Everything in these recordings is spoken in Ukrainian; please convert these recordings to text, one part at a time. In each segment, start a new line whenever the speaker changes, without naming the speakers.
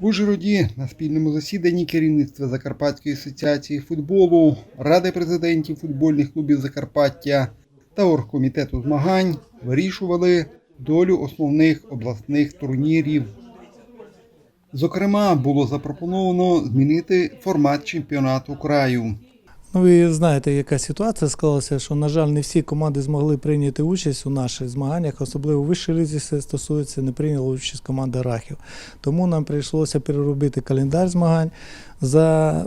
В Ужгороді на спільному засіданні керівництва Закарпатської асоціації футболу, Ради президентів футбольних клубів Закарпаття та оргкомітету змагань вирішували долю основних обласних турнірів. Зокрема, було запропоновано змінити формат чемпіонату краю.
Ну, ви знаєте, яка ситуація склалася, що, на жаль, не всі команди змогли прийняти участь у наших змаганнях, особливо вищій лізі це стосується, не прийняла участь команда Рахів. Тому нам прийшлося переробити календар змагань. За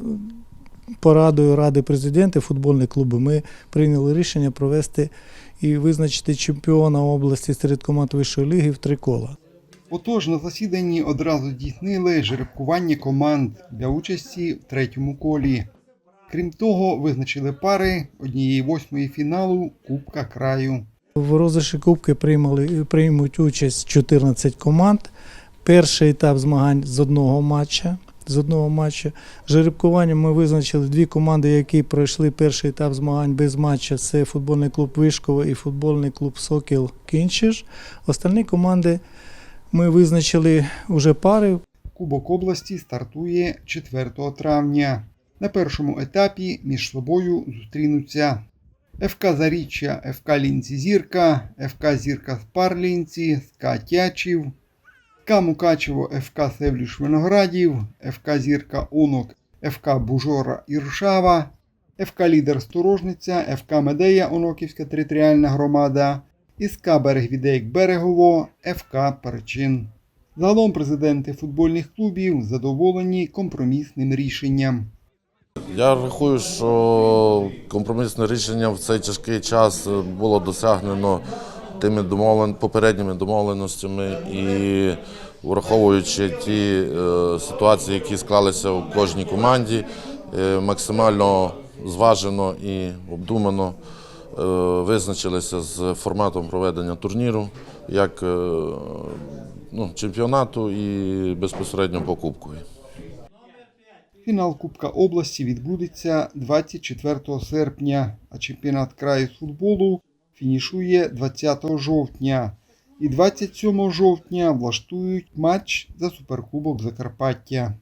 порадою Ради президентів футбольні клуби ми прийняли рішення провести і визначити чемпіона області серед команд вищої ліги в три кола.
Отож, на засіданні одразу здійснили жеребкування команд для участі в третьому колі. Крім того, визначили пари однієї восьмої фіналу Кубка краю.
В розіграші Кубки приймали, приймуть участь 14 команд. Перший етап змагань з одного матча. З одного матча. Жеребкуванням ми визначили дві команди, які пройшли перший етап змагань без матча. Це футбольний клуб Вишково і футбольний клуб Сокіл Кінчиш. Остальні команди ми визначили вже пари.
Кубок області стартує 4 травня. На першому етапі між собою зустрінуться ФК Заріччя, ФК Лінці Зірка, ФК Зірка Спарлінці, СК Тячів, СК Мукачево, ФК Севліш Виноградів, ФК Зірка Онок, ФК Бужора Іршава, ФК Лідер Сторожниця, ФК Медея Оноківська територіальна громада, СК Берегвідейк Берегово, ФК Перчин. Загалом президенти футбольних клубів задоволені компромісним рішенням.
Я рахую, що компромісне рішення в цей тяжкий час було досягнено тими домовлен... попередніми домовленостями і враховуючи ті е, ситуації, які склалися у кожній команді, е, максимально зважено і обдумано е, визначилися з форматом проведення турніру як е, ну, чемпіонату і безпосередньо покупкою.
Фінал Кубка області відбудеться 24 серпня, а чемпіонат краю з футболу фінішує 20 жовтня. І 27 жовтня влаштують матч за суперкубок Закарпаття.